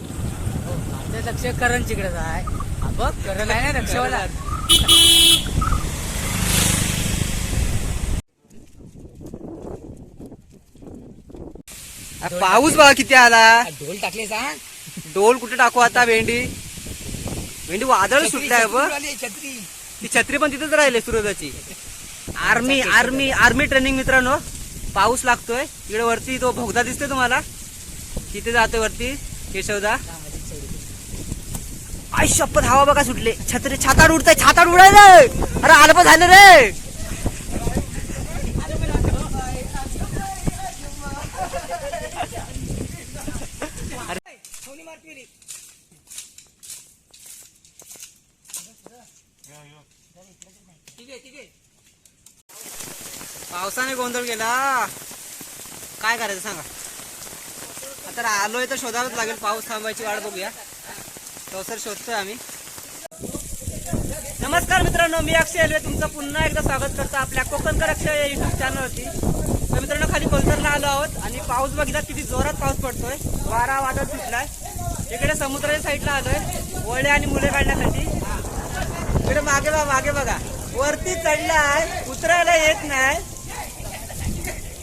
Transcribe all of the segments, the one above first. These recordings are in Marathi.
माझं लक्ष आहे. हा बघ करण आहे ना लक्षवाला पाऊस बघा किती आला. ढोल टाकले सांग डोल कुठे टाकू आता भेंडी? भेंडी वादळ सुटलाय बघ. छत्री. ती छत्री पण तिथेच राहिले सुरताची आर्मी आर्मी आर्मी ट्रेनिंग मित्रांनो. पाऊस लागतोय. इकडे वरती तो भोगदा दिसतोय तुम्हाला. तिथे जातोय वरती. केशवदा? आई शपथ हवा बघा सुटले. छत्री छाताड उडताय छाताड उडायला अरे आलं पण झालं रे. पावसाने गोंधळ केला. काय करायचं सांगा? तर आलोय तर शोधावंच लागेल. पाऊस थांबायची वाट बघूया. सर शोधतोय आम्ही. नमस्कार मित्रांनो मी अक्षय एलवे तुमचं पुन्हा एकदा स्वागत करतो आपल्या कोकणकर अक्षय या युट्यूब चॅनलवरती तर मित्रांनो खाली कोलतरला आलो आहोत आणि पाऊस बघितला किती जोरात पाऊस पडतोय. वारा वादळ सुटलाय. इकडे समुद्राच्या साईडला आलोय वळे आणि मुले काढण्यासाठी. इकडे मागे बघा मागे बघा. वरती चढलाय उतरायला येत नाही.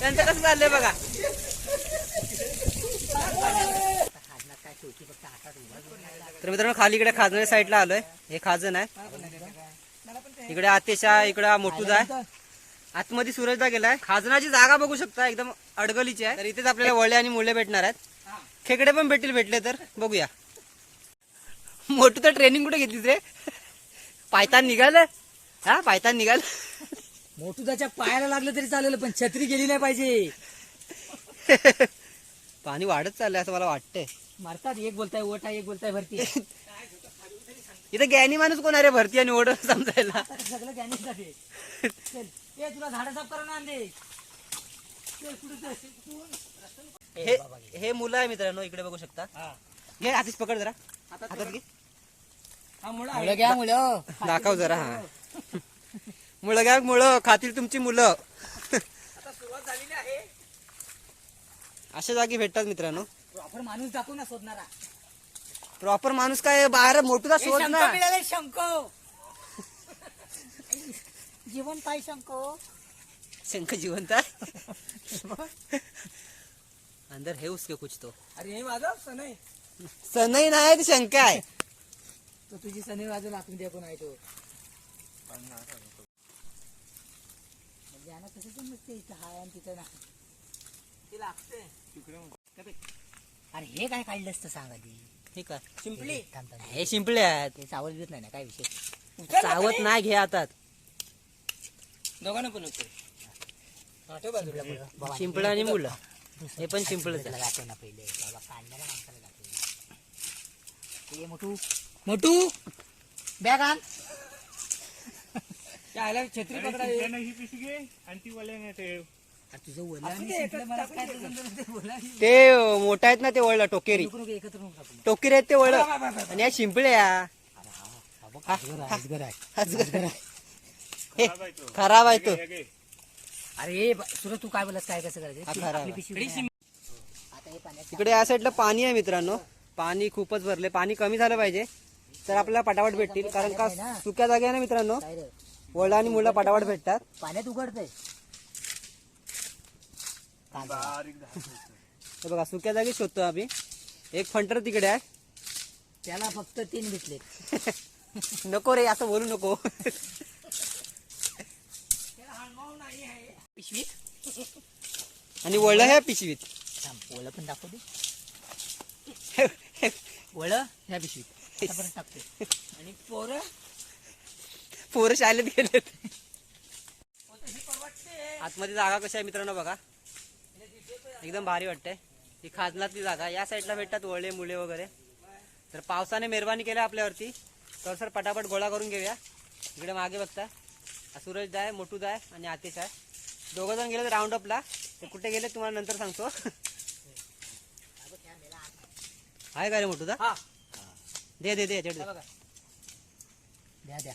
त्यांचं कसं चाललंय बघा. तर मित्रांनो खाली इकडे खाजण्याच्या साईडला आलोय. हे खाजन आहे. इकडे आतेशा इकडे मोठूदा आहे. आतमध्ये सूरजदा गेलाय. खाजनाची जागा बघू शकता एकदम अडगलीची आहे. तर इथेच आपल्याला वळे आणि मुले भेटणार आहेत. खेकडे पण भेटतील भेटले तर. बघूया. मोठू तर ट्रेनिंग कुठे घेतलीस रे? पायतान निघालं? हा पायतान निघाल? मोठू त्याच्या पायाला लागलं तरी चालेल पण छत्री गेली नाही पाहिजे. पाणी वाढत चाललंय असं मला वाटतंय. मारतात एक बोलताय ओटा एक बोलताय भरती. इथं ज्ञानी माणूस कोण आहे रे भरती आणि ओढ समजायला? सगळं चल. ए तुला झाडं साफ करा हे. हे मुलं आहे मित्रांनो इकडे बघू शकता. हा. घे आतिश पकड जरा. हातात घे. मुळं घ्या मुलं दाखव जरा हा. मुलं घ्या मुलं खातील तुमची मुलं. अशा जागी भेटतात मित्रांनो. प्रॉपर माणूस दाखवू ना शोधणारा. प्रॉपर माणूस काय बाहेर मोठूचा शोध ना मिळाले शंख जिवंत आहे शंख शंख जिवंत आहे? अंदर है उसके कुछ तो. अरे हे माझा सनय सनई नाही ते शंख आहे. तो तुझी सनई बाजू लागून द्या कोण आहे तो. म्हणजे यांना कसं समजते इथं हाय आणि तिथं ना ते लागते. अरे हे काय काढलं असतं सांग आधी ठीक आहे शिंपली? हे शिंपले आहेत ते चावल देत नाही ना काय विषय चावत नाही घे आता दोघांना पण होते शिंपलं. आणि मुलं. हे पण आहे. दाखव ना पहिले. बाबा काढणाऱ्या माणसाला दाखव ये मोठू. मोठू बॅग आण. छत्री पकडा ही पिशवी आणि ती वाल्याने ठेव. तुझं ते मोठा आहेत ना ते वळलं टोकेरी. एकत्र. टोकेरी आहेत ते वळ आणि या शिंपले या हा बघ, अजगर आहे, अजगर आहे. अजगर. हे, खराब आहे तो. हे. अरे सुरज तू काय बोलत काय कसं हा करायचं हे इकडे या साईडला पाणी आहे मित्रांनो. पाणी खूपच भरले. पाणी कमी झालं पाहिजे. तर आपल्याला पटापट भेटतील कारण का सुक्या जागे आहे ना मित्रांनो. वळला आणि मुलं पटापट भेटतात. पाण्यात उघडतंय. हे बघा सुक्या जागी शोधतो आम्ही. एक फंटर तिकडे आहे. त्याला फक्त तीन भेटले. नको रे असं बोलू नको. पिशवी आणि वळलं ह्या पिशवीत. ओळख पण दाखव दे. वळ ह्या पिशवीत. टाकते. आणि पोरं? पोरं शाळेत गेलेत. आतमध्ये जागा कशी आहे मित्रांनो बघा. एकदम भारी वाटते ही खाजनातली जागा या साईडला भेटतात वळे मुले वगैरे. तर पावसाने मेहरबानी केल्या आपल्यावरती. तर सर पटापट गोळा करून घेऊया. इकडे मागे बघता. हा सूरज आहे मोठू आहे आणि आतिश आहे. दोघं जण गेले राऊंड अपला ते कुठे गेले तुम्हाला नंतर सांगतो. आहे का रे मोठू हा. दे दे दे दे. बघा. द्या द्या.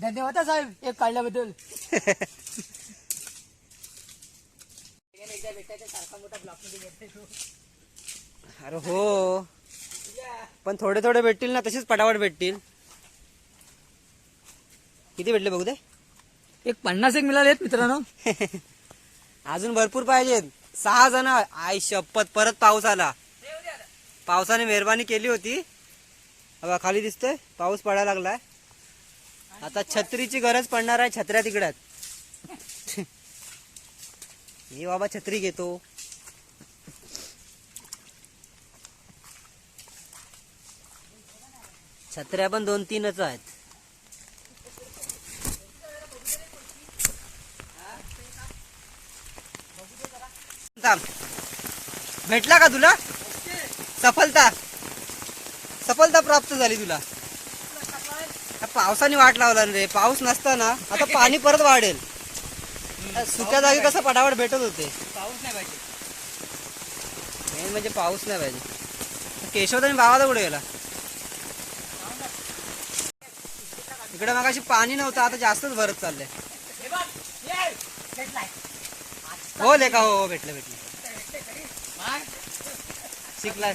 धन्यवाद साहेब. एक काढल्याबद्दल. एकदा भेटायचं सारखा मोठा ब्लॉकमध्ये भेटायचो अरे हो. पण थोडे थोडे भेटतील ना तसेच पटापट भेटतील. किती भेटले बघू दे? एक पन्नास एक मिळालेत मित्रांनो. अजून भरपूर पाहिजेत. सहा जण आई शपथ परत पाऊस आला. पावसाने मेहरबानी केली होती. बघा खाली दिसतोय. पाऊस पडायला लागलाय. आता छत्रीची गरज पडणार आहे छत्र्या तिकडे आहेत मी बाबा छत्री घेतो. छत्र्या पण दोन तीनच आहेत. भेटला का तुला? सफलता. सफलता प्राप्त झाली तुला. पावसाने वाट लावला रे. पाऊस नसताना आता पाणी परत वाढेल. सुक्या जागी कसं पटापट भेटत होते? पाऊस नाही पाहिजे. मेन म्हणजे पाऊस नाही पाहिजे. केशवदानी भावाला कुठे गेला? इकडे मगाशी पाणी नव्हतं आता जास्तच भरत चाललंय. हे. भेटलाय. हो हो भेटलं भेटलं. मग? शिकला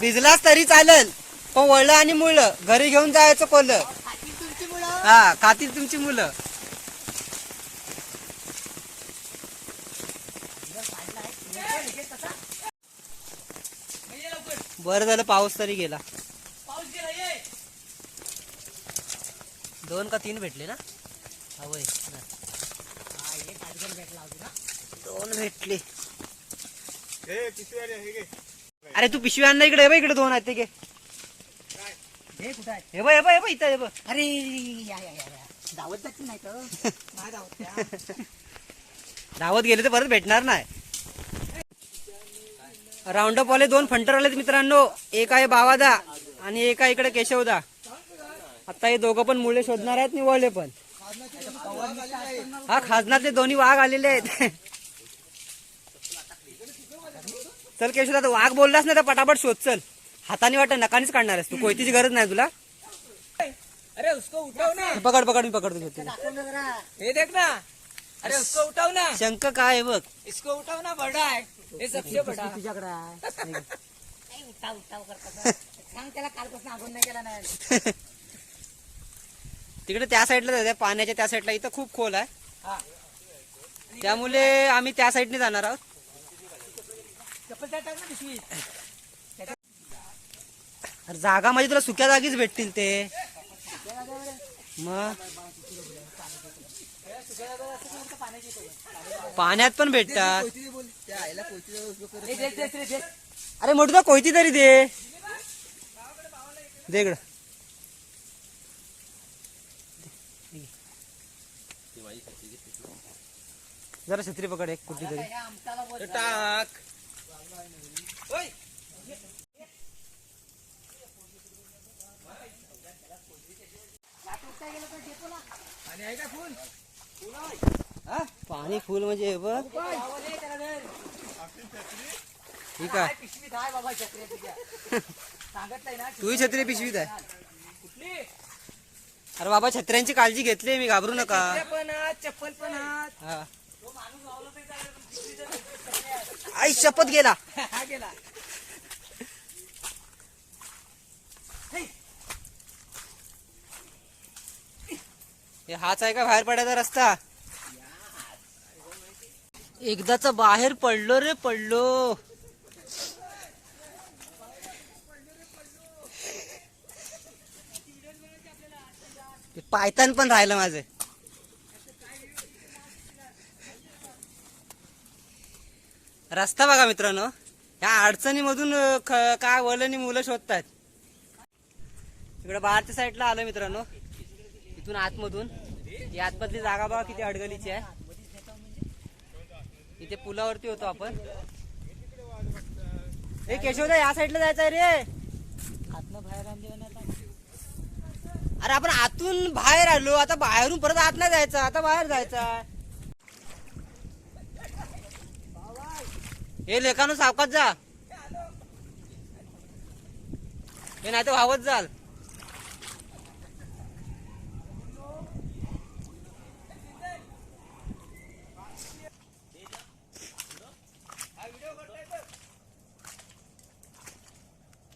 भिजलास तरी चालेल पण वळलं आणि मुळलं. घरी घेऊन जायचं कोल्ह. मुलं हा खातील तुमची मुलं. बरं झालं पाऊस तरी गेला. पाऊस गेला ये. दोन का तीन भेटले ना? हा वय. हा, एक आडगळ भेटला होता ना दोन भेटले. अरे तू पिशवी आण ना इकडे हे बघ इकडे दोन आहेत ते घे. हे कुठं आहे? बघ हे बघ हे बघ इथं हे बघ. अरे या या या या. धावत जायची नाही तर. धावत गेले तर परत भेटणार नाही. राऊंडअप वाले दोन फंटर आलेत मित्रांनो. एक आहे बावादा आणि एक आहे इकडे केशवदा. आता हे दोघं पण मुळे शोधणार आहेत निवडले पण. हा खाजनातले दोन्ही वाघ आलेले आहेत. चल केशवदा तू वाघ बोललास ना तर पटापट शोध चल. हाताने वाटत नकानीच काढणार आहेस तू. कोयतीची गरज नाही तुला. अरे उसको उठाव ना. पकड पकड मी पकडतो घेतो हे देख ना. अरे उसको उठाव ना. शंक काय आहे बघ. इसको उठाव ना बडा है हे सबसे बडा तुझ्याकडे उठाव उठाव करता. सांग त्याला कालपासून आगून नाही केला नाही. तिकडे त्या साईडला पाण्याच्या त्या साईडला इथं खूप खोल आहे. हा. त्यामुळे आम्ही त्या साईडने जाणार आहोत. अरे जागा म्हणजे तुला सुक्या जागीच भेटतील ते. मग? पाण्यात पण भेटतात. अरे मोठी कोयती तरी दे. इकडं. जरा छत्री पकड एक कुठली तरी. टाक. आणि आहे का फुल पाणी फुल म्हणजे हे बघ. ठीक आहे. तुझी छत्री पिशवीत आहे. अरे बाबा छत्र्यांची काळजी घेतली मी घाबरू नका. चप्पल पण आई शपथ गेला. गेला हाच आहे का बाहेर पडायचा रस्ता? एकदाच बाहेर पडलो रे पडलो. पायतान पण राहिलं माझे. रस्ता बघा मित्रांनो ह्या अडचणीमधून ख- काय वलनी मुलं शोधतायत. इकडे बाहेरच्या साईडला आलो मित्रांनो. इथून आतमधून. ही आतमधली जागा बघा किती अडगलीची आहे. इथे पुलावरती होतो आपण. ए केशवदा या साईडला जायचं रे. आतनं बाहेर. अरे आपण आतून बाहेर आलो. आता बाहेरून परत आत नाही जायचं. आता बाहेर जायचं हे लेखानं सावकात जा. हे नाही तर व्हावत जाल.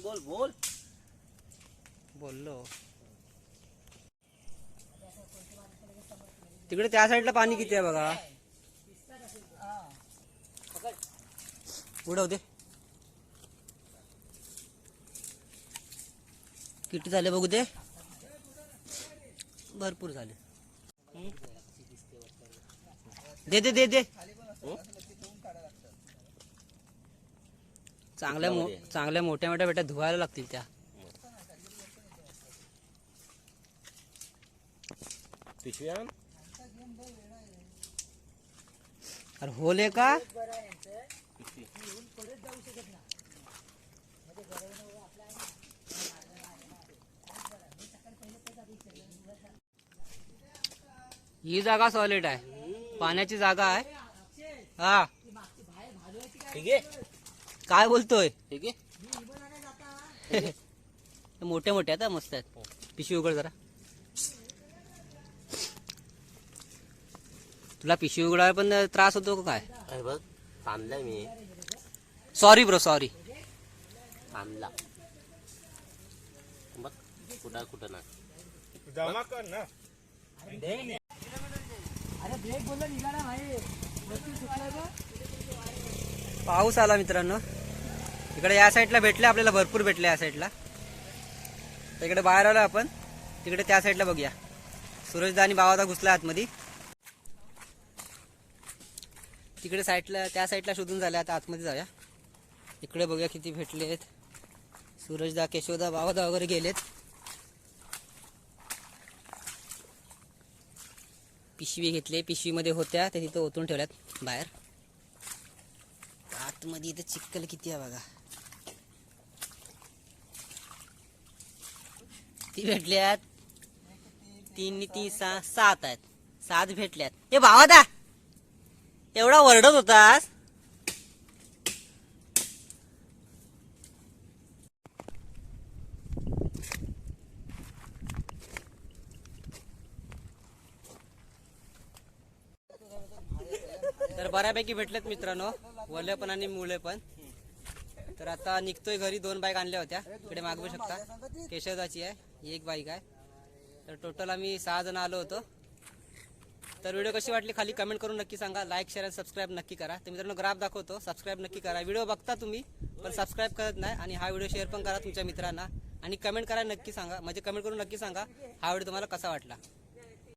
बोल। बोल। बोललो तिकडे त्या साईडला पाणी किती आहे बघा? हा. उडव दे. किती झाले बघू दे. भरपूर झाले. दे दे दे दे. चांगले धुआ चांगल्या होले का? ये जागा सॉलिड है पाण्याची जागा है हाँ. ठीक काय बोलतोय? ठीक आहे. मी इबन आणायला जाता मोठे मोठे आहेत हा, मस्त आहेत. पिशवी उघड जरा. तुला पिशवी उघडायला पण त्रास होतो का काय? अरे बघ थांबलाय मी. सॉरी ब्रो सॉरी थांबला. बघ कुठं कुठं ना. जमा कर ना. अरे ब्रेक बोललो निघाला भाई. पाऊस आला मित्रांनो. इकडे या साईडला भेटले आपल्याला भरपूर भेटले या साईडला. तर इकडे बाहेर आलो आपण तिकडे त्या साईडला बघूया. सूरजदा आणि बावादा घुसला आतमध्ये. तिकडे साईडला त्या साईडला शोधून झाले आता आतमध्ये जाऊया. इकडे बघूया किती भेटले आहेत. सूरजदा केशवदा बाबादा वगैरे गेलेत. पिशवी घेतली पिशवीमध्ये होत्या ते तिथं ओतून ठेवल्यात बाहेर. आतमध्ये इथं चिक्कल किती आहे बघा. ती भेटल्यात. तीन तीन सहा सात आहेत. सात भेटल्यात. हे भावा दा. एवढा वरडत होतास. तर बऱ्यापैकी भेटलेत मित्रांनो. वले पण आणि मुले पण. तर आता निघतोय घरी दोन बाईक आणल्या होत्या. इकडे मागवू शकता. केशवदाची आहे एक बाईक आहे. तर टोटल आम्ही सहा जण आलो होतो. तर व्हिडिओ कशी वाटली खाली कमेंट करून नक्की सांगा. लाईक शेअर आणि सबस्क्राईब नक्की करा. तर मित्रांनो ग्राफ दाखवतो. सबस्क्राईब नक्की करा. व्हिडिओ बघता तुम्ही पण सबस्क्राईब करत नाही आणि हा व्हिडिओ शेअर पण करा तुमच्या मित्रांना. आणि कमेंट करा नक्की सांगा. म्हणजे कमेंट करून नक्की सांगा हा व्हिडिओ तुम्हाला कसा वाटला.